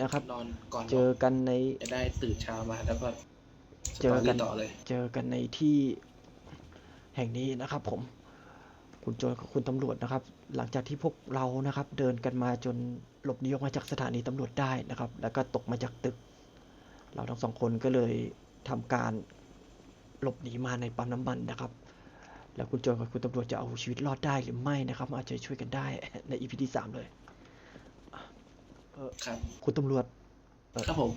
นะครับ นอนก่อนเจอกันในจะได้ตื่นเช้ามาแล้วก็สเจอตอกัรี่นต่อเลย เจอกันในที่แห่งนี้นะครับ ผม คุณโจรกับคุณตำรวจนะครับ หลังจากที่พวกเรานะครับ เดินกันมาจนหลบหนีออกมาจากสถานีตำรวจได้นะครับ แล้วก็ตกมาจากตึก เราทั้งสองคนก็เลยทำการหลบหนีมาในปั๊มน้ำมันนะครับ แล้วคุณโจรกับคุณตำรวจจะเอาชีวิตรอดได้หรือไม่นะครับ อาจจะช่วยกันได้ในอีพีที่สามเลย ครับ คุณตำรวจครับผม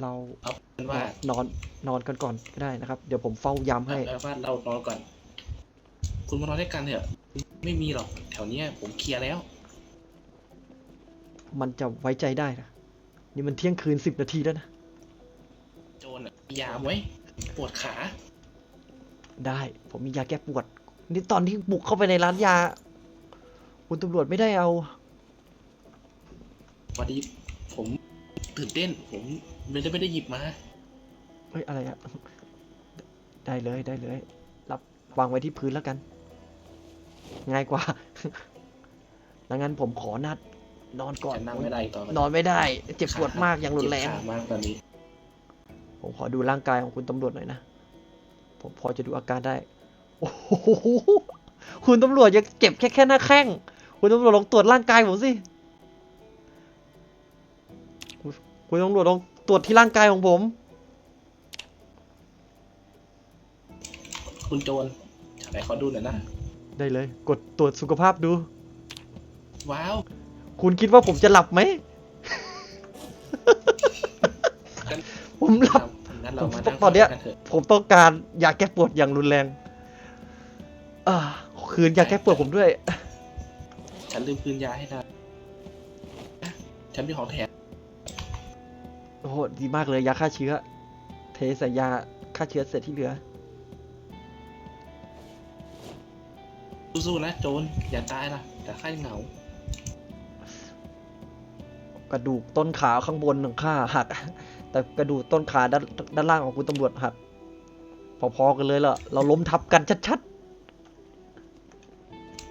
เราเอาเป็นว่านอนนอนกันก่อนก็ได้นะครับ เดี๋ยวผมเฝ้ายามให้เอาเป็นว่าเรานอนก่อน คุณมานอนด้วยกันเถอะไม่มีหรอก แถวเนี้ยผมเคลียร์แล้ว มันจะไว้ใจได้นะนี่มันเที่ยงคืนสิบนาทีแล้วนะโจรอะมียามไว้ปวดขา ได้ ผมมียาแก้ปวด นี่ตอนที่บุกเข้าไปในร้านยา คุณตำรวจไม่ได้เอา พอดีผมตื่นเต้น ผมไม่ได้ไม่ได้หยิบมา เฮ้ยอะไรอะได้เลยได้เลย รับวางไว้ที่พื้นแล้วกัน ง่ายกว่าดังนั้นผมขอนัด นอนก่อนจะนั่งไม่ได้อีกต่อไปนอนไม่ได้ เจ็บปวดมากอย่างรุนแรง เจ็บขามากตอนนี้ ผมขอดูร่างกายของคุณตำรวจหน่อยนะ ผมพอจะดูอาการได้ โอ้โห คุณตำรวจยังเจ็บแค่แค่หน้าแข้ง คุณตำรวจลองตรวจร่างกายผมสิ คุณคุณตำรวจลองตรวจที่ร่างกายของผม คุณโจรไหนขอดูหน่อยนะ ได้เลย กดตรวจสุขภาพดู ว้าว คุณคิดว่าผมจะหลับไหม ผมหลับงั้นเรามานั่งตอนเนี้ยคุกัเถอะผมต้องการยาแก้ปวดอย่างรุนแรงอ่าคืนยาแก้ปวดผมด้วย ฉันลืมคืนยาให้นะฉันมีของแถม โอ้โหดีมากเลยยาฆ่าเชื้อ เทใส่ยาฆ่าเชื้อเสร็จที่เหลือ สู้ๆนะโจรอย่าตายนะแต่ข้ายังเหงา กระดูกต้นขาข้างบนของข้าหัก แต่กระดูกต้นขาด้านด้านล่างของคุณตำรวจหัก พอๆกันเลยล่ะ เราล้มทับกันชัด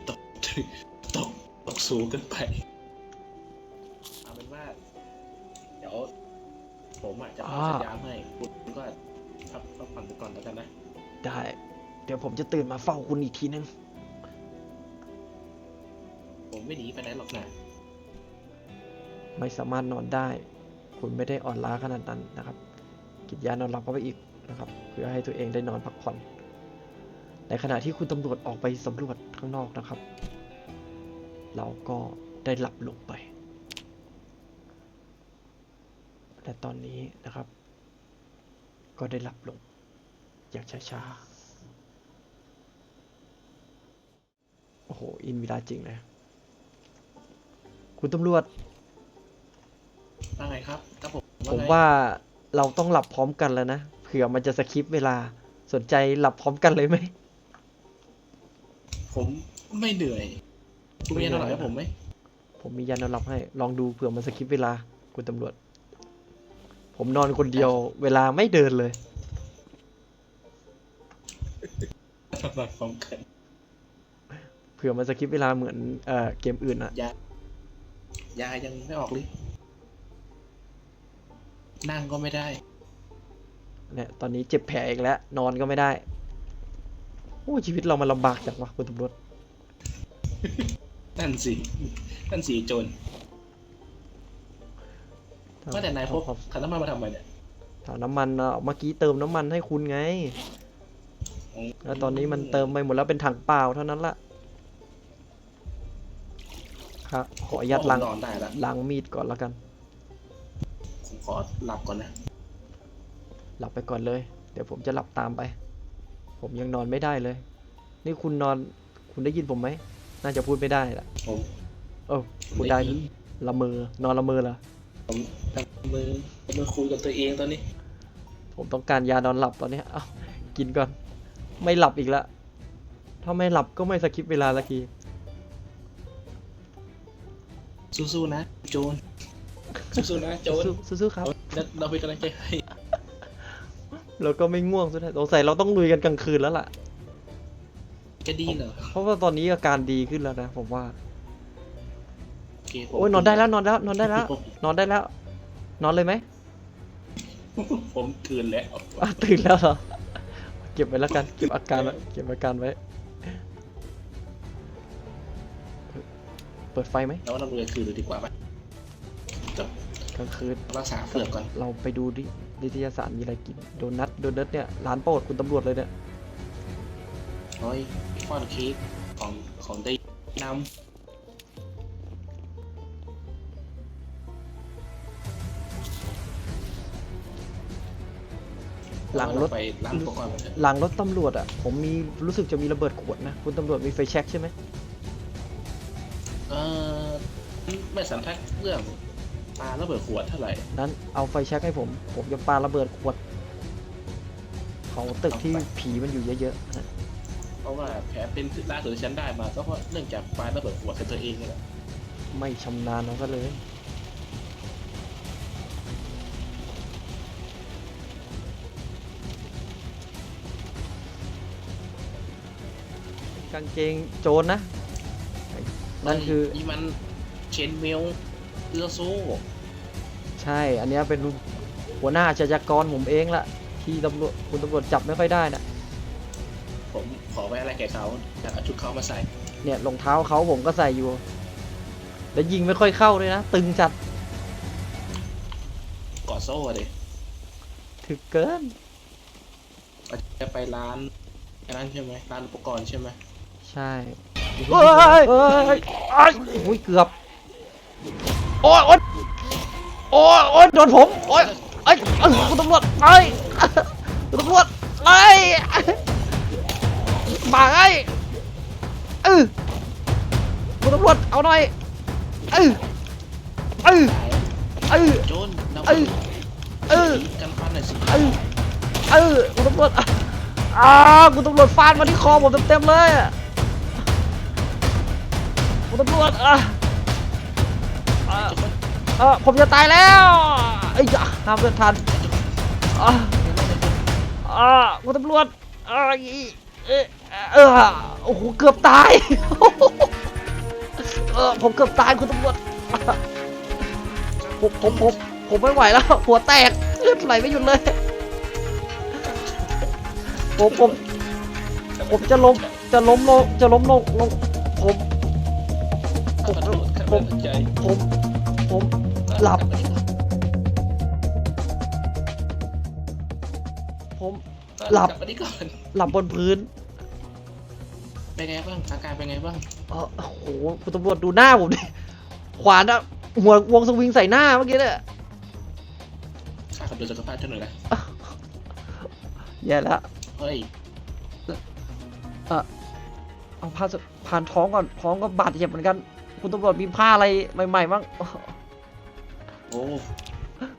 ตกตกตกสูงเกินไป ผมอาจจะพักสัญญาณให้คุณก็พักพักผ่อนไปก่อนแล้วกันนะๆได้ เดี๋ยวผมจะตื่นมาเฝ้าคุณอีกทีนึง ผมไม่หนีไปไหนหรอกนะไม่สามารถนอนได้ คุณไม่ได้อ่อนล้าขนาดนั้นนะครับ กินยานอนหลับเข้าไปอีกนะครับ เพื่อให้ตัวเองได้นอนพักผ่อน ในขณะที่คุณตำรวจออกไปสำรวจข้างนอกนะครับ เราก็ได้หลับลงไป และตอนนี้นะครับ ก็ได้หลับลงอย่างช้าๆ โอ้โห อินเวลาจริงเลย คุณตำรวจว่าไงครับครับผมผมไงว่าเราต้องหลับพร้อมกันแล้วนะ เผื่อมันจะสคิปเวลา สนใจหลับพร้อมกันเลยไหม ผมไม่เหนื่อย คุณมีอะไรให้ผมไหม ผมมียานอนหลับให้ ลองดูเผื่อมันสคิปเวลา คุณตำรวจ ผมนอนคนเดียว เวลาไม่เดินเลยมาพร้อมกันเผื่อมันสคิปเวลาเหมือนเอ่อเกมอื่นอะยายายังไม่ออกเลยนั่งก็ไม่ได้ เนี่ยตอนนี้เจ็บแผลอีกแล้ว นอนก็ไม่ได้โอ้ชีวิตเรามันลำบากจังวะคุณตำรวจนั่นสินั่นสิโจร ว่าแต่นายพกขันน้ำมันมาทำไมเนี่ยถังน้ำมันอะเมื่อกี้เติมน้ำมันให้คุณไง แล้วตอนนี้มันเติมไปหมดแล้วเป็นถังเปล่าเท่านั้นละครับขออนุญาตล้างผมนอนได้ละล้างมีดก่อนแล้วกันผมขอหลับก่อนนะ หลับไปก่อนเลย เดี๋ยวผมจะหลับตามไป ผมยังนอนไม่ได้เลย นี่คุณนอนคุณได้ยินผมไหม น่าจะพูดไม่ได้ละผมเออพูดได้ยินละเมอนอนละเมอเหรอ ผมจับมือมือคุยกับตัวเองตอนนี้ ผมต้องการยานอนหลับตอนเนี้ยเอ้ากินก่อน ไม่หลับอีกแล้วถ้าไม่หลับก็ไม่สคิปเวลาละทีสู้ๆนะ โจรสู้ๆนะโจรสู้สู้ๆครับเราเราเป็นกำลังใจให้เราก็ไม่ง่วงสุดท้ายสงสัยเราต้องลุยกันกลางคืนแล้วล่ะ จะดีเหรอ เพราะว่าตอนนี้อาการดีขึ้นแล้วนะผมว่าโอ เคผมโอ้ยนอนได้แล้วนอนแล้วนอนได้แล้ว นอนได้แล้ว นอนเลยไหมผมคืนแล้วอะตื่นแล้วเหรอเก็บไว้แล้วกันเก็บอาการไว้เก็บอาการไว้ เปิดไฟไหมแล้วเราเลยคืนเลยดีกว่าไหมจะกลางคืนรักษาเฟือกก่อนเราไปดูดินิตยสารมีอะไรกินโดนัทโดนัทเนี่ยร้านโปรดคุณตำรวจเลยเนี่ยโอ้ยฟอนเค้กของของได้นำ หลังรถไปร้านอุปกรณ์ก่อนเถอะหลังรถตำรวจอะ ผมมีรู้สึกจะมีระเบิดขวดนะ คุณตำรวจมีไฟแช็กใช่ไหมเออไม่สันทัดเรื่องปลาระเบิดขวดเท่าไหร่นั้นเอาไฟแช็กให้ผม ผมจะปาระเบิดขวด ของตึกที่ผีมันอยู่เยอะๆนะเพราะว่าแผลเป็นล่าสุดที่ฉันได้มา ก็เพราะเนื่องจากปลาระเบิดขวดใส่ตัวเองนี่แหละไม่ชำนาญเอาก็เลย กางเกงโจรนะ นั่นคือนี่มันเชนเมลเรือโซ่ใช่ อันเนี้ยเป็นหัวหน้าอาชญากรผมเองละที่ตำรวจคุณตำรวจจับไม่ค่อยได้นะผมขอไว้อะไรแก่เขาอยากเอาชุดเขามาใส่ เนี่ยรองเท้าเขาผมก็ใส่อยู่ แล้วยิงไม่ค่อยเข้าด้วยนะ ตึงจัดเกาะโซ่เลยถึกเกินจะไปร้านร้านใช่ไหมร้านอุปกรณ์ใช่ไหม ใช่เฮ้ยเฮ้ยเฮ้ยโอ้ยเกือบ โอ้ยโอ้ยโอ้ยโอ้ยโดนผมโอ้ยไอ้ยเอ้ยคุณตำรวจไอ้ยคุณตำรวจไอ้ยมาไอ้ยเออคุณตำรวจเอาหน่อยเออเออเออ โจนเราเอ้ยเอ้ย กันฟันหน่อยสิเออเออคุณตำรวจอ่าคุณตำรวจฟาดมาที่คอผมเต็มๆเลยอะ คุณตำรวจอะอะเออผมจะตายแล้วไอ้ยะห้ามเลือดทันอะอะคุณตำรวจอะอีเออเออโอ้โหเกือบตาย เออผมเกือบตายคุณตำรวจผมผมผมผมไม่ไหวแล้ว หัวแตกเลือดไหลไม่หยุดเลยผมผมผมจะล้มจะล้มลงจะล้มลงลงผม ผมไม่ตั้งใจผมผมหลับ ผมหลับ กลับมาที่ก่อนหลับบนพื้นเป็นไงบ้างอาการเป็นไงบ้างเออโอ้โหคุณตำรวจดูหน้าผมดิขวานอะหัววงสวิงใส่หน้าเมื่อกี้เนี่ยข้าขับรถสุขภาพเท่าหน่อยนะแย่แล้วเฮ้ยเอาผ้าสผ่านท้องก่อนท้องก็บาดเจ็บเหมือนกัน คุณตำรวจมีผ้าอะไรใหม่ๆบ้างโอ้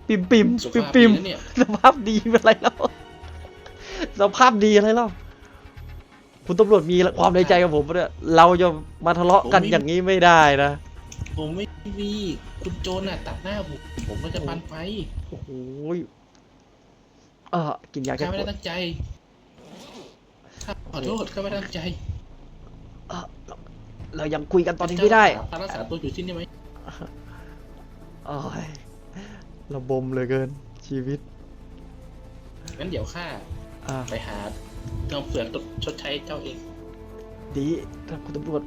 ปิ่มปิ่มสุขปิ่มภาพปิ่ดีมนะเนี่ยสภาพดีเป็นไรแล้วสภาพดีอะไรแล้วคุณตำรวจมีความในใจกับผมปะเนี่ยเราจะมาทะเลาะกันอย่างนี้ไม่ได้นะผมไม่มีคุณโจนน่ะตัดหน้าผมผมก็จะปันไฟโอ้โหยเออกินยาแก้ข้าปไม่วได้ดตั้งใจข้าขอโทษข้าไม่ได้ตั้งใจเออเรา เรายังคุยกันตอนนี้ไม่ได้เจ้าพักรักษาตัวอยู่ที่นี่ไหมโอ้ยระบมเหลยเกินชีวิต งั้นเดี๋ยวข้าอ่าไปหาเงินเฟือกตดชดใช้เจ้าเอง ดีถ้าคุณตำรวจ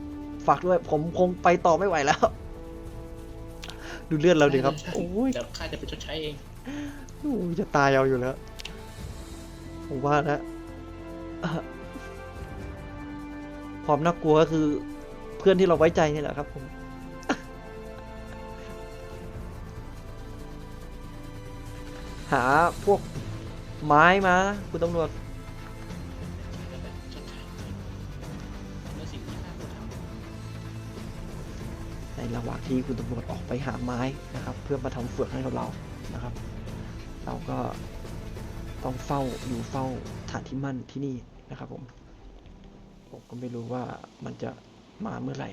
ฝากด้วย ผมคงไปต่อไม่ไหวแล้ว ดูเลือดเราดิครับใช่โอ้ยเดี๋ยวข้าจะไปชดใช้เอง โอ้ยจะตายเอาอยู่แล้ว ผมว่านะอะความน่ากลัวก็คือเพื่อนที่เราไว้ใจนี่แหละครับผมหาพวกไม้มาคุณตำรวจรทำในระหว่างที่คุณตำรวจออกไปหาไม้นะครับ เพื่อมาทำเฟือกให้กับเรานะครับ เราก็ต้องเฝ้าอยู่เฝ้าฐานที่มั่นที่นี่นะครับผม ผมก็ไม่รู้ว่ามันจะ มาเมื่อไหร่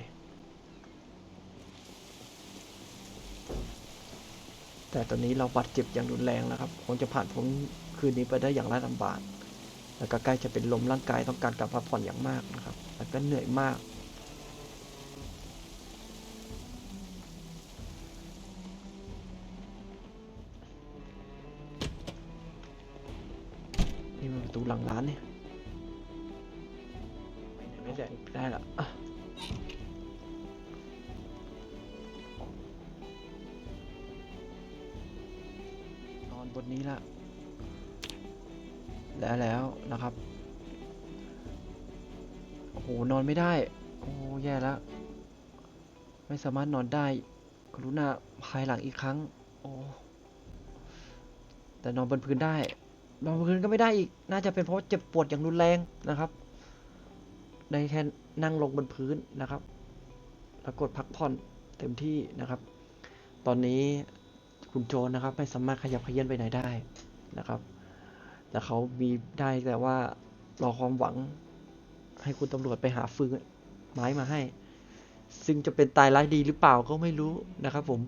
แต่ตอนนี้เราบาดเจ็บอย่างรุนแรงนะครับ คงจะผ่านพ้นคืนนี้ไปได้อย่างไร้ลำบาก แล้วก็ใกล้จะเป็นลมร่างกายต้องการการพักผ่อนอย่างมากนะครับ แล้วก็เหนื่อยมากนี่มันประตูหลังร้านเนี่ยไม่ได้ได้ละ บนนี้ละ แล้วแล้วนะครับ โอ้โห นอนไม่ได้ โอ้แย่แล้ว ไม่สามารถนอนได้ กรุณาภายหลังอีกครั้ง โอ้แต่นอนบนพื้นได้ นอนบนพื้นก็ไม่ได้อีก น่าจะเป็นเพราะเจ็บปวดอย่างรุนแรงนะครับ ได้แค่นั่งลงบนพื้นนะครับ แล้วกดพักผ่อนเต็มที่นะครับ ตอนนี้ คุณโจนนะครับ ไม่สามารถขยับขยื้นไปไหนได้นะครับ แต่เขามีได้แต่ว่ารอความหวังให้คุณตำรวจไปหาฟืนไม้มาให้ ซึ่งจะเป็นตายร้ายดีหรือเปล่าก็ไม่รู้นะครับผม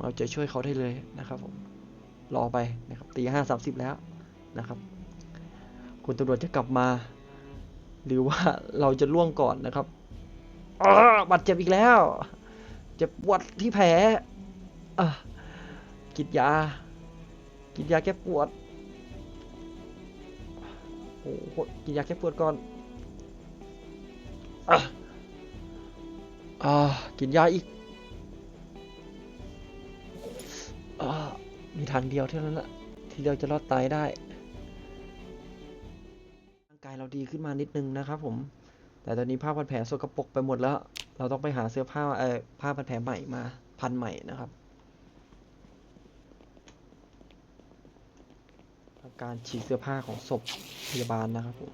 เราจะช่วยเขาได้เลยนะครับผมรอไปนะครับตีห้าสามสิบแล้วนะครับ คุณตำรวจจะกลับมา หรือว่าเราจะล่วงก่อนนะครับอบาดเจ็บอีกแล้ว เจ็บปวดที่แผลอะ กินยา กินยาแก้ปวด โอ้โห กินยาแก้ปวดก่อนอ่ากินยาอีกอ่ามีทางเดียวเท่านั้นแหละที่เราจะรอดตายได้ ร่างกายเราดีขึ้นมานิดนึงนะครับผม แต่ตอนนี้ผ้าพันแผลสกปรกไปหมดแล้ว เราต้องไปหาเสื้อผ้าเออผ้าพันแผลใหม่มาพันใหม่นะครับทำ การฉีกเสื้อผ้าของศพพยาบาลนะครับผม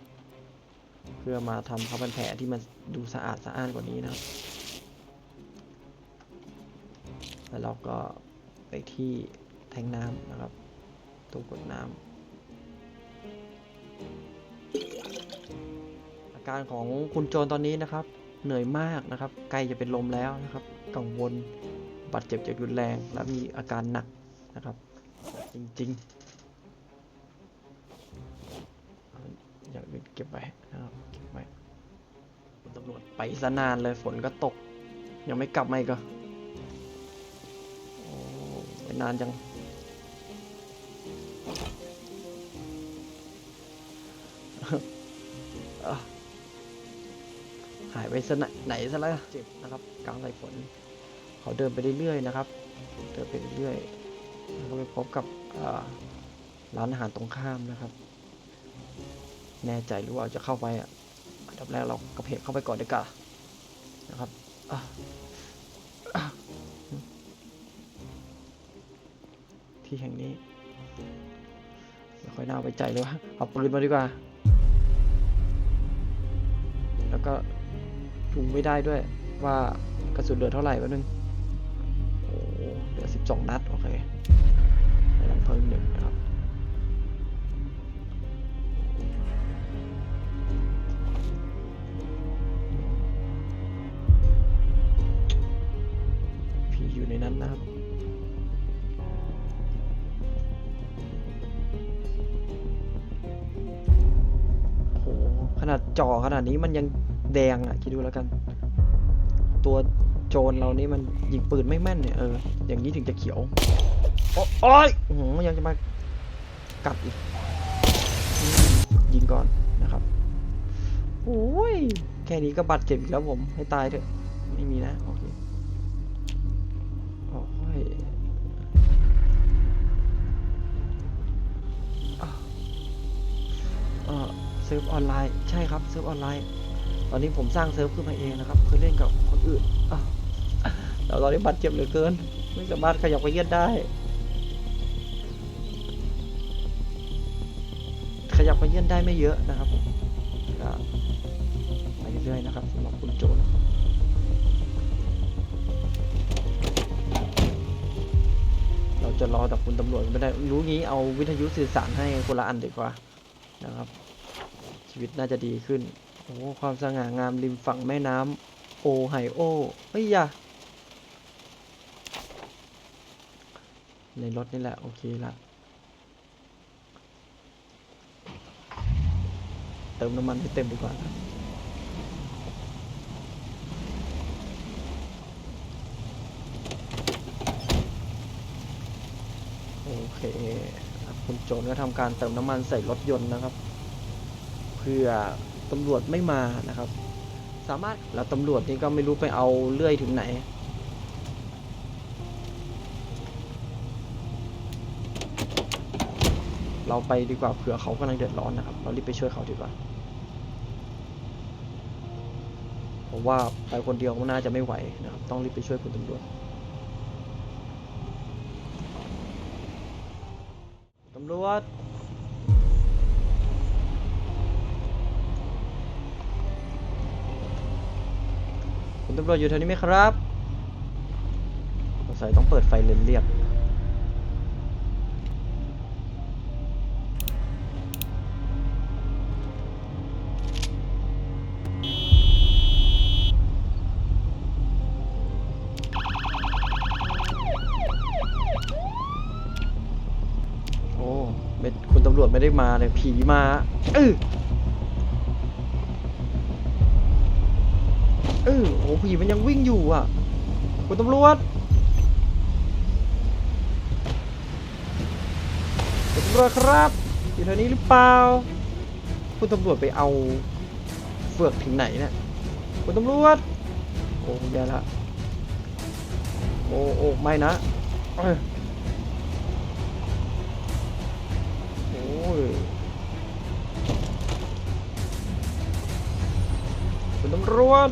เพื่อมาทำผ้าพันแผลที่มันดูสะอาดสะอ้านกว่านี้นะครับ แล้วเราก็ไปที่แทงน้ำนะครับตู้กดน้ำอาการของคุณโจรตอนนี้นะครับ เหนื่อยมากนะครับใกล้จะเป็นลมแล้วนะครับ กังวลบาดเจ็บจากรุนแรงและมีอาการหนักนะครับ จริง ๆ เก็บไว้นะครับเก็บไว้คุณตำรวจไปซะนานเลยฝนก็ตก ยังไม่กลับมาอีกเหรอโอ้ไปนานจังอะหายไปซะไหนไหนซะแล้วเจ็บนะครับกลางสายฝน เขาเดินไปเรื่อยๆนะครับ เดินไปเรื่อยๆแล้วก็ไปพบกับอ่าร้านอาหารตรงข้ามนะครับ แน่ใจหรือว่าจะเข้าไปอะอันดับแรกเรากระเพกเข้าไปก่อนดีกว่านะครับที่แห่งนี้ไม่ค่อยน่าไว้ใจเลยว่าเอาปืนมาดีกว่า แล้วก็ดูไม่ได้ด้วยว่ากระสุนเหลือเท่าไหร่วะนึงโอ้โหเหลือสิบสองนัด โอเคในลำเพลิงหนึ่งนะครับ จอขนาดนี้มันยังแดงอะคิดดูแล้วกัน ตัวโจรเรานี่มันยิงปืนไม่แม่นเนี่ยเอออย่างนี้ถึงจะเขียวโอ้ยโอ้โหยังจะมากัดอีก ยิงก่อนนะครับโอ้ยแค่นี้ก็บาดเจ็บอีกแล้วผมให้ตายเถอะ ไม่มีนะ โอเค ออนไลน์ใช่ครับเซิร์ฟออนไลน์ ตอนนี้ผมสร้างเซิร์ฟขึ้นมาเองนะครับเพื่อเล่นกับคนอื่นอะแต่ตอนนี้บาดเจ็บเหลือเกิน ไม่สามารถขยับไปเยียดได้ ขยับไปเยียดได้ไม่เยอะนะครับผมก็ไปเรื่อยๆนะครับสำหรับคุณโจนเราจะรอแต่คุณตำรวจไม่ได้รู้งี้เอาวิทยุสื่อสารให้คนละอันดีกว่านะครับ ชีวิตน่าจะดีขึ้น โอ้โหความสง่างามริมฝั่งแม่น้ำโอไฮโอเฮ้ยย่าในรถนี่แหละ โอเคละเติมน้ำมันให้เต็มดีกว่าครับโอเค คุณโจรก็ทำการเติมน้ำมันใส่รถยนต์นะครับ พื่อตำรวจไม่มานะครับ สามารถแล้วตำรวจนี่ก็ไม่รู้ไปเอาเลื่อยถึงไหน เราไปดีกว่าเผื่อเขากำลังเดือดร้อนนะครับ เรารีบไปช่วยเขาดีกว่าผมว่าไปคนเดียวมันน่าจะไม่ไหวนะครับ ต้องรีบไปช่วยคุณตำรวจตำรวจ ตำรวจอยู่แถวนี้ไหมครับสงสัยต้องเปิดไฟเลนเรียกโอ้ไม่คุณตำรวจไม่ได้มาเลยผีมาเออ เออโอ้ผีมันยังวิ่งอยู่อะคุณตำรวจคุณตำรวจครับ อยู่แถวนี้หรือเปล่า คุณตำรวจไปเอาเฟือกถึงไหนเนี่ยคุณตำรวจ โอ้แย่ละ โอ้โอ้ไม่นะโอ้ยคุณตำรวจ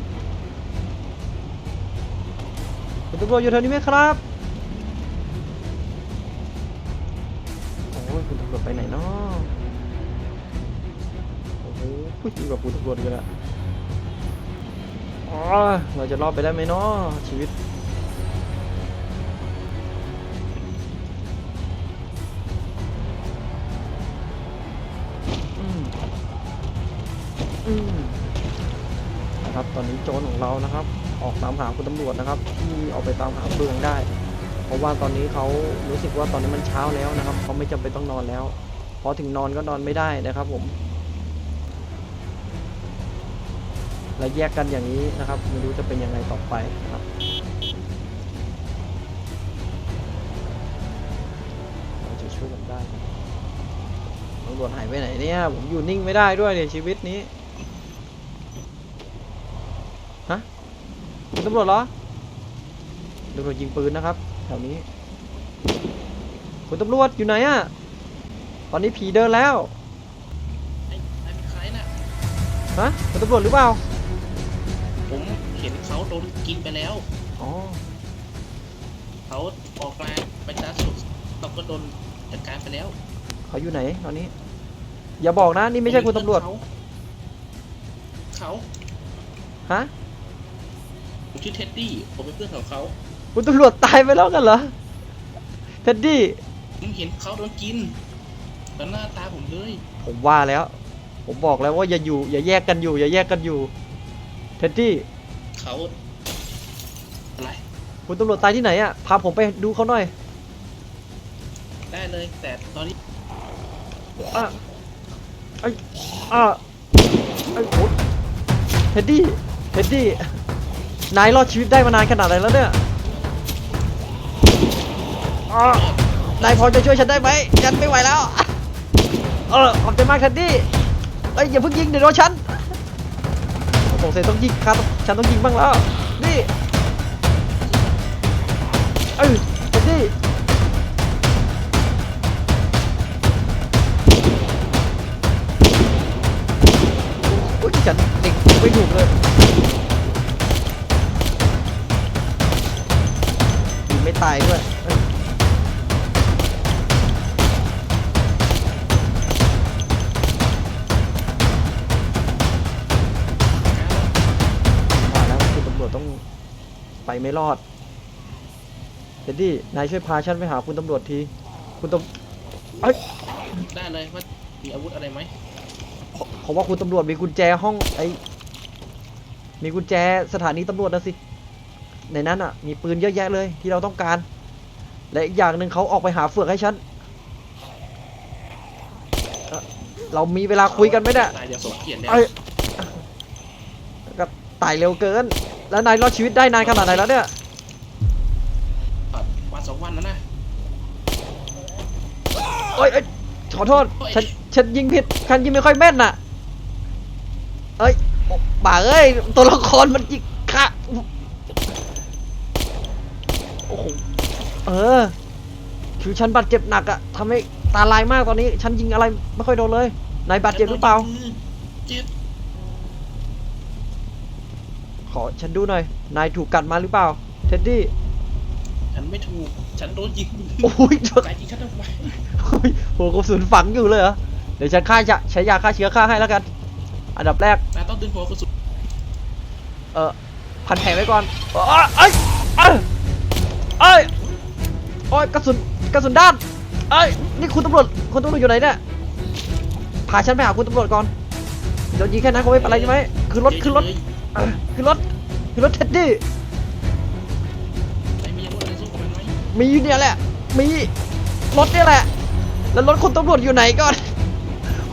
คุณตำรวจอยู่แถวนี้ไหมครับ โอ้ยคุณตำรวจไปไหนเนาะโอ้โหพูดจริงกับคุณตำรวจกันละอ๋อเราจะรอดไปได้ไหมเนาะชีวิตอืมนะครับตอนนี้โจรของเรานะครับ ออกตามหาคุณตำรวจนะครับ ที่ออกไปตามหาเบืองได้ เพราะว่าตอนนี้เขารู้สึกว่าตอนนี้มันเช้าแล้วนะครับเขาไม่จำเป็นต้องนอนแล้วพอถึงนอนก็นอนไม่ได้นะครับผมและแยกกันอย่างนี้นะครับไม่รู้จะเป็นยังไงต่อไปนะครับเราจะช่วยกันได้ตำรวจหายไปไหนเนี่ยผมอยู่นิ่งไม่ได้ด้วยเนี่ยชีวิตนี้ ฮะคุณ ตำรวจเหรอตำรวจยิงปืนนะครับ แถวนี้ คุณตำรวจอยู่ไหนอะตอนนี้ผีเดินแล้วไอ้ไอ้เป็นใครน่ะ ฮะคุณตำรวจหรือเปล่า ผมเห็นเขาโดนกินไปแล้ว อ๋อ เขาออกมาไปจ้าสุดเราก็โดนจัดการไปแล้วเขาอยู่ไหนตอนนี้ อย่าบอกนะ นี่ไม่ใช่คุณตำรวจ เขาเขาฮะ ผมชื่อเท็ดดี้ ผมเป็นเพื่อนของเขา คุณตำรวจตายไปแล้วกันเหรอ เท็ดดี้ ผมเห็นเขาโดนกินต่อหน้าตาผมเลย ผมว่าแล้ว ผมบอกแล้วว่าอย่าอยู่ อย่าแยกกันอยู่ อย่าแยกกันอยู่ เท็ดดี้ เขาอะไร คุณตำรวจตายที่ไหนอะพาผมไปดูเขาหน่อยได้เลย แต่ตอนนี้อะไอ้อะไอ้โอ๊ยเท็ดดี้ เท็ดดี้ นายรอดชีวิตได้มานานขนาดไหนแล้วเนี่ยอะนายพอจะช่วยฉันได้ไหมฉันไม่ไหวแล้ว เออขอบใจมากเท็ดดี้เอ้ยอย่าเพิ่งยิงเดี๋ยวโดนฉันผมสงสัยต้องยิงครับ ฉันต้องยิงบ้างแล้ว นี่ รอดเดดดี้นายช่วยพาฉันไปหาคุณตำรวจที คุณตำเอ้ยได้เลยว่ามีอาวุธอะไรไหมผมว่าคุณตำรวจมีกุญแจห้องไอ้มีกุญแจสถานีตำรวจนะสิ ในนั้นอะ มีปืนเยอะแยะเลยที่เราต้องการ และอีกอย่างหนึ่งเขาออกไปหาเฟือกให้ฉันเอ่อเรามีเวลาคุยกันไหมเนี่ย นายอย่าสมเกียรติแล้วเอ้ยก็ตายเร็วเกิน แล้วนายรอดชีวิตได้นานขนาดไหนแล้วเนี่ยวันสองวันแล้วนะเอ้ยเอ้ยขอโทษ ฉัน ฉันยิงผิด ฉันยิงไม่ค่อยแม่นน่ะ เอ้ยโอ้บ่าเอ้ย ตัวละครมันยิงค่ะโอ้โห เออ คือฉันบาดเจ็บหนักอะทำให้ตาลายมากตอนนี้ ฉันยิงอะไรไม่ค่อยโดนเลย นายบาดเจ็บหรือเปล่า เจ็บข อฉันดูหน่อย นายถูกกัดมาหรือเปล่า เท็ดดี้ ฉันไม่ถูก ฉันโดนยิงโอ้ยโดนสายยิงฉันทำไมโอ้ยหัวกระสุนฝังอยู่เลยเหรอ เดี๋ยวฉันฆ่าจะใช้ยาฆ่าเชื้อฆ่าให้แล้วกัน อันดับแรก นายต้องดึงหัวกระสุนเออพันแผลไว้ก่อนเอ้ยเอ้ยเอ้ยเอ้ยโอ้ยกระสุนกระสุนด้าน เอ้ย นี่คุณตำรวจ คุณตำรวจอยู่ไหนเนี่ย พาฉันไปหาคุณตำรวจก่อนเดี๋ยวยิงแค่นั้นก็ไม่เป็นไรใช่ไหมคือรถคือรถเฉยเออคือรถคือรถเท็ดดี้ๆนายมีอาวุธอะไรสู้กับมันไหมมีอยู่เนี่ยแหละ มีรถเนี่ยแหละ แล้วรถคุณตำรวจอยู่ไหนก่อน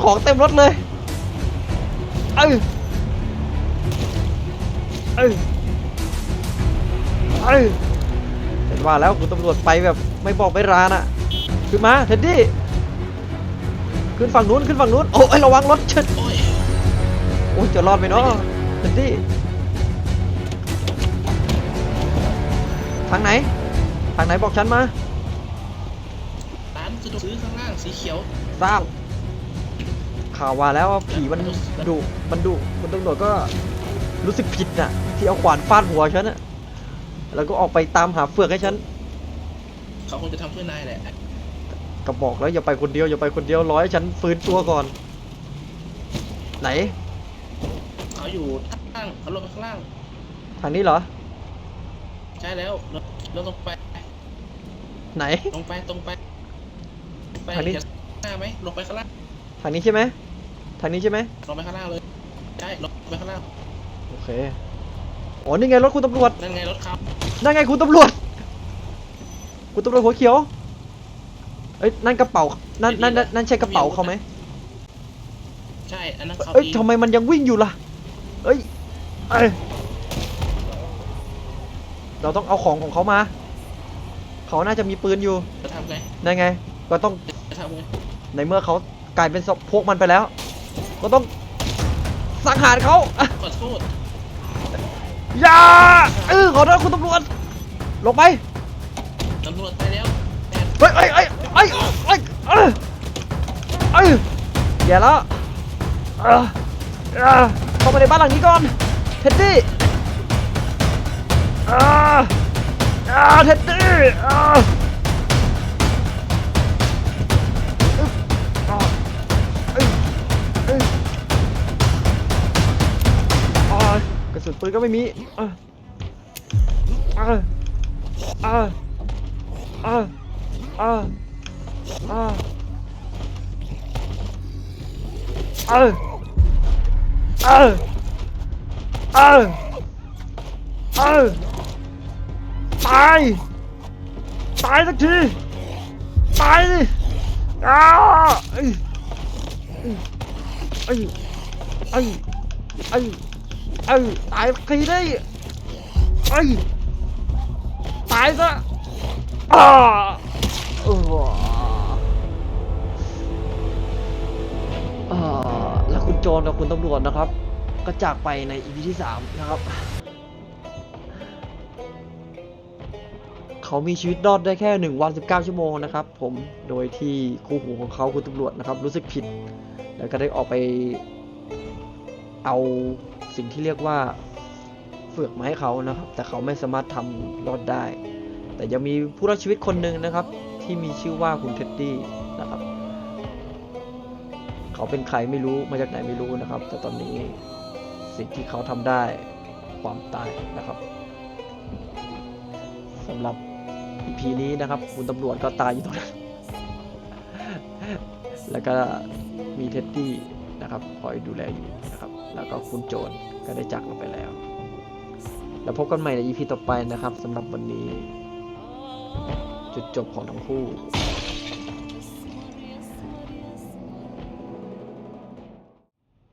ของเต็มรถเลย เออเออเออเห็นว่าแล้วคุณตำรวจไปแบบไม่บอกไม่ราน่ะขึ้นมาเท็ดดี้ ขึ้นฝั่งนู้นขึ้นฝั่งนู้น โอ้ยระวังรถเชิดโอ้ยโอ้ยจะรอดไหมเนาะ เท็ดดี้ทางไหน ทางไหนบอกฉันมาร้านสะดวกซื้อข้างล่างสีเขียวทราบข่าวว่าแล้วว่าผีมันดุมันดุคุณตำรวจก็รู้สึกผิดน่ะ ที่เอาขวานฟาดหัวฉันน่ะแล้วก็ออกไปตามหาเฟือกให้ฉัน เขาคงจะทำเพื่อนายแหละก็บอกแล้วอย่าไปคนเดียวอย่าไปคนเดียวรอให้ฉันฟื้นตัวก่อน ไหน เขาอยู่ข้างล่างเขาลงไปข้างล่าง ทางนี้เหรอ ใช่แล้วเราเราตรงไปไหน ตรงไปตรงไปตรงไปทางนี้ เห็นหน้าไหมลงไปข้างล่างทางนี้ใช่ไหมทางนี้ใช่ไหมลงไปข้างล่างเลยใช่ลงไปข้างล่างโอเคอ๋อนี่ไงรถคุณตำรวจนั่นไงรถเขานั่นไงคุณตำรวจ คุณตำรวจหัวเขียวเอ้ยนั่นกระเป๋านั่นนั่นนั่นนั่นใช่กระเป๋าเขาไหมใช่อันนั้นเขาเอ้ยเองทำไมมันยังวิ่งอยู่ล่ะ เอ้ยเอ้ยเราต้องเอาของของเขามา เขาน่าจะมีปืนอยู่จะทำไงนั่นไง ก็ต้องจะทำไงในเมื่อเขากลายเป็นศพพวกมันไปแล้ว ก็ต้องสังหารเขาอะขอโทษอย่าเออขอโทษคุณตำรวจ ลงไป ตำรวจไปแล้วแต่เฮ้ยเฮ้ยเฮ้ยเฮ้ยเฮ้ยเอ้ยเอ้ยอย่าแล้วเอ้ยเอ้ย เข้ามาในบ้านหลังนี้ก่อน เท็ดดี้อ่าอ่าเท็ดดี้อ่าอึ๊บอ่าเอ้ยเอ้ยอ่ากระสุนปืนก็ไม่มีอ่าอ่าอ่าอ่าอ่าอ่า เออเออเออตายตายสักทีตายดิอ้าเอ้ยเอ้ยเอ้ยเอ้ยเอ้ยตายสักทีไดิเอ้ยตายซะอ่าเออ โจรกับคุณตำรวจนะครับ ก็จากไปในอีพีที่สามนะครับ เขามีชีวิตรอดได้แค่หนึ่งวันสิบเก้าชั่วโมงนะครับ ผมโดยที่คู่หูของเขาคุณตำรวจนะครับ รู้สึกผิด แล้วก็ได้ออกไป เอาสิ่งที่เรียกว่าเฟือกมาให้เขานะครับ แต่เขาไม่สามารถทำรอดได้ แต่ยังมีผู้รอดชีวิตคนหนึ่งนะครับ ที่มีชื่อว่าคุณเท็ดดี้นะครับ เขาเป็นใครไม่รู้มาจากไหนไม่รู้นะครับ แต่ตอนนี้สิ่งที่เขาทำได้ความตายนะครับสำหรับ EP นี้นะครับ คุณตำรวจก็ตายอยู่ตรงนั้น แล้วก็มีเท็ดดี้นะครับคอยดูแลอยู่นะครับ แล้วก็คุณโจนก็ได้จากเราไปแล้ว แล้วพบกันใหม่ใน EP ต่อไปนะครับสำหรับวันนี้ จุดจบของทั้งคู่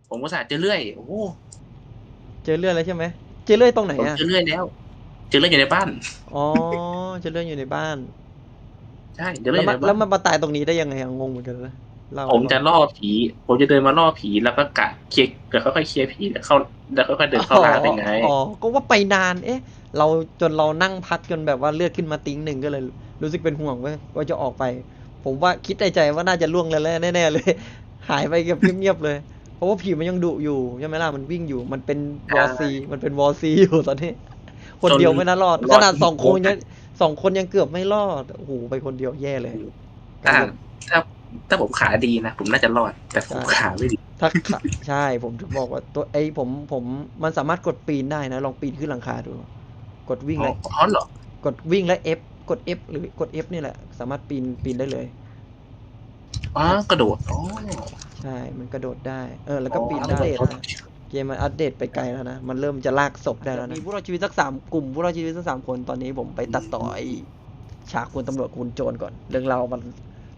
ผมก็สาเจอเรื่อยโอ้โหเจอเลื่อยแล้วใช่ไหมเจอเลื่อยตรงไหนผมอะเจอเรื่อยแล้ว เจอเรื่อยอยู่ในบ้าน อ๋อเจอเลื่อยอยู่ในบ้านใช่เจอแล้เรื่อวยอยู่มาในบ้านแล้วมันมาตายตรงนี้ได้ยังไงอะงงเหมือนกันนะเล่าผมจะล่อผี ผมจะเดินมาล่อผีแล้วก็กะเคลียร์เดี๋ยวค่อยๆเคลียร์ผีแล้วเข้าแล้วค่อยๆเดินเข้าร้านได้ไง อ๋อก็ว่าไปนานเอ๊ะ เราจนเรานั่งพักจนแบบว่าเลือดขึ้นมาติ้งหนึ่งก็เลย รู้สึกเป็นห่วงว่าว่าจะออกไป ผมว่าคิดในใจว่าน่าจะล่วงแล้วแน่ๆเลย หายไปแบบเงียบๆเลย เพราะว่าผีมันยังดุอยู่ใช่ไหมล่ะมันวิ่งอยู่ มันเป็นวอซีมันเป็นวอซีอยู่ตอนนี้ คนเดียวไม่น่ารอดรอดขนาดสองคนยังสองคนยังเกือบไม่รอดโอ้โหไปคนเดียวแย่เลยถ้าถ้าถ้าผมขาดีนะผมน่าจะรอด แต่ผมขาไม่ดีถ้าขาใช่ผมถึงบอกว่าตัวไอ้ผมผมมันสามารถกดปีนได้นะ ลองปีนขึ้นหลังคาดู กดวิ่งอ๋แล้วอเหรอกดวิ่งและ F กด F หรือกด F นี่แหละ สามารถปีนปีนได้เลยอ๋อกระโดดอ๋อ ใช่ มันกระโดดได้ เออ แล้วก็ปีนอ๋อได้อัปเดตนะเกมมันอัปเดตไปไกลแล้วนะ มันเริ่มจะลากศพได้แล้วนะ มีพวกเราชีวิตสักสามกลุ่มพวกเราชีวิตสักสามคน ตอนนี้ผมไปตัดต่อไอ้ฉากคุณตำรวจคุณโจรก่อน เรื่องราวมัน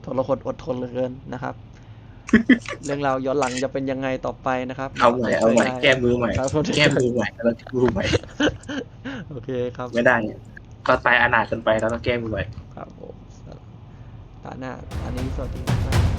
ทรหดอดทนเหลือเกินนะครับ เรื่องราวย้อนหลังจะเป็นยังไงต่อไปนะครับ เอาใหม่เอาใหม่แก้มือใหม่ครับผมแก้มือใหม่แล้วแก้มือใหม่ โอเคครับ ไม่ได้ก็ตายอนาถกันไปแล้วต้องแก้มือใหม่ ครับผมตาหน้า อันนี้สวัสดีครับ